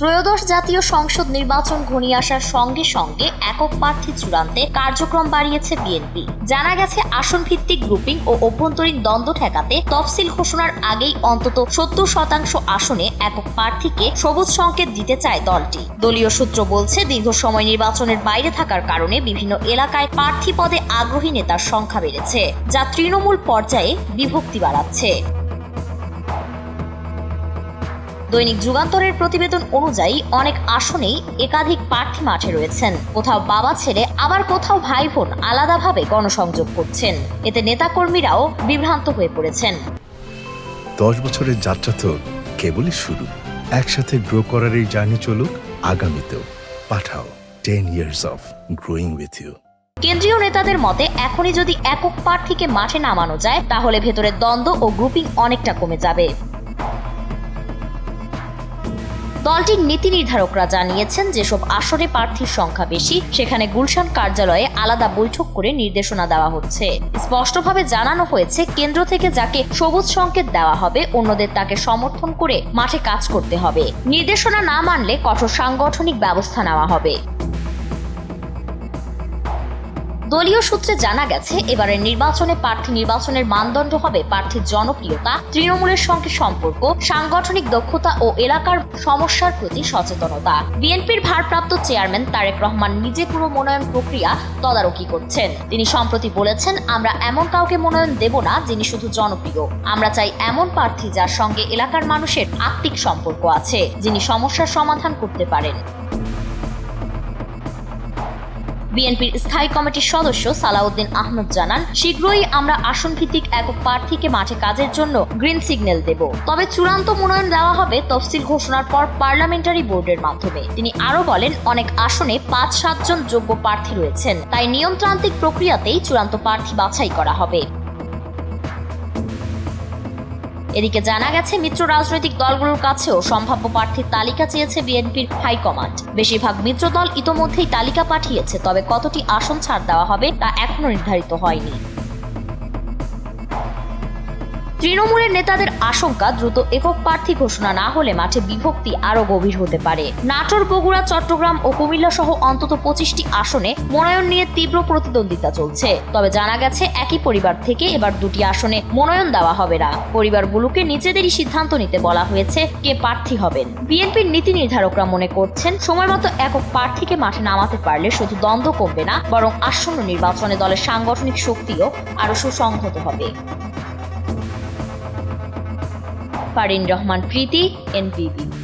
ত্রয়োদশ জাতীয় সংসদ নির্বাচন ঘনিয়ে আসার সঙ্গে সঙ্গে একক প্রার্থী চূড়ান্তে কার্যক্রম বাড়িয়েছে বিএনপি। জানা গেছে আসন ভিত্তিক গ্রুপিং ও অভ্যন্তরীণ দ্বন্দ্ব ঠেকাতে তফসিল ঘোষণার আগেই অন্তত সত্তর শতাংশ আসনে একক প্রার্থীকে সবুজ সংকেত দিতে চায় দলটি। দলীয় সূত্র বলছে, দীর্ঘ সময় নির্বাচনের বাইরে থাকার কারণে বিভিন্ন এলাকায় প্রার্থী পদে আগ্রহী নেতার সংখ্যা বেড়েছে, যা তৃণমূল পর্যায়ে বিভক্তি বাড়াচ্ছে। দৈনিক যুগান্তরের প্রতিবেদন অনুযায়ী অনেক আসনেই একাধিক প্রার্থী মাঠে রয়েছেন। কোথাও বাবা ছেলে আবার কোথাও ভাই বোন আলাদাভাবে গণসংযোগ করছেন। এতে নেতাকর্মীরাও বিভ্রান্ত হয়ে পড়েছেন। দশ বছরের যাত্রা তো কেবলই শুরু। একসাথে গ্রো করার এই জার্নি চলুক আগামীতেও। Pathao ten years of growing with you কেন্দ্রীয় নেতাদের মতে এখনই যদি একক প্রার্থীকে মাঠে নামানো যায় তাহলে ভেতরে দ্বন্দ্ব ও গ্রুপিং অনেকটা কমে যাবে। দলটির নীতি নির্ধারকরা জানিয়েছেন, যেসব আসনে প্রার্থীর সংখ্যা বেশি, সেখানে গুলশান কার্যালয়ে আলাদা বৈঠক করে নির্দেশনা দেওয়া হচ্ছে। স্পষ্টভাবে জানানো হয়েছে, কেন্দ্র থেকে যাকে সবুজ সংকেত দেওয়া হবে, অন্যদের তাকে সমর্থন করে মাঠে কাজ করতে হবে। নির্দেশনা না মানলে কঠোর সাংগঠনিক ব্যবস্থা নেওয়া হবে। দলীয় সূত্রে জানা গেছে এবারের নির্বাচনে প্রার্থী নির্বাচনের মানদণ্ড হবে প্রার্থীর জনপ্রিয়তা, তৃণমূলের সঙ্গে সম্পর্ক, সাংগঠনিক দক্ষতা ও এলাকার সমস্যার প্রতি সচেতনতা। বিএনপির ভারপ্রাপ্ত চেয়ারম্যান তারেক রহমান নিজে পুরো মনোনয়ন প্রক্রিয়া তদারকি করছেন। তিনি সম্প্রতি বলেছেন, আমরা এমন কাউকে মনোনয়ন দেব না যিনি শুধু জনপ্রিয়। আমরা চাই এমন প্রার্থী যার সঙ্গে এলাকার মানুষের আত্মিক সম্পর্ক আছে, যিনি সমস্যার সমাধান করতে পারেন। বিএনপির স্থায়ী কমিটির সদস্য সালাউদ্দিন আহমদ জানান, শীঘ্রই আমরা আসন ভিত্তিক একক প্রার্থীকে মাঠে কাজের জন্য গ্রিন সিগন্যাল দেব। তবে চূড়ান্ত মনোনয়ন দেওয়া হবে তফসিল ঘোষণার পর পার্লামেন্টারি বোর্ডের মাধ্যমে। তিনি আরও বলেন, অনেক আসনে পাঁচ সাতজন যোগ্য প্রার্থী রয়েছেন। তাই নিয়মতান্ত্রিক প্রক্রিয়াতেই চূড়ান্ত প্রার্থী বাছাই করা হবে। এদিকে জানা গেছে, মিত্র রাজনৈতিক দলগুলোর কাছেও সম্ভাব্য প্রার্থীর তালিকা চেয়েছে বিএনপির হাইকমান্ড। বেশিরভাগ মিত্র দল ইতোমধ্যেই তালিকা পাঠিয়েছে, তবে কতটি আসন ছাড় দেওয়া হবে তা এখনও নির্ধারিত হয়নি। তৃণমূলের নেতাদের আশঙ্কা দ্রুত একক প্রার্থী ঘোষণা না হলে মাঠে বিভক্তি আরও গভীর হতে পারে। নাটোর, বগুড়া, চট্টগ্রাম ও কুমিল্লা সহ অন্তত পঁচিশটি আসনে মনোনয়ন নিয়ে তীব্র প্রতিদ্বন্দ্বিতা চলছে। তবে জানা গেছে, একই পরিবার থেকে এবার দুটি আসনে মনোনয়ন দেওয়া হবে না। পরিবারগুলোকে নিজেদেরই সিদ্ধান্ত নিতে বলা হয়েছে কে প্রার্থী হবেন। বিএনপির নীতি নির্ধারকরা মনে করছেন সময় মতো একক প্রার্থীকে মাঠে নামাতে পারলে শুধু দ্বন্দ্ব কমবে না, বরং আসন্ন নির্বাচনে দলের সাংগঠনিক শক্তিও আরও সুসংহত হবে। ফারিন রহমান প্রীতি এনপিবি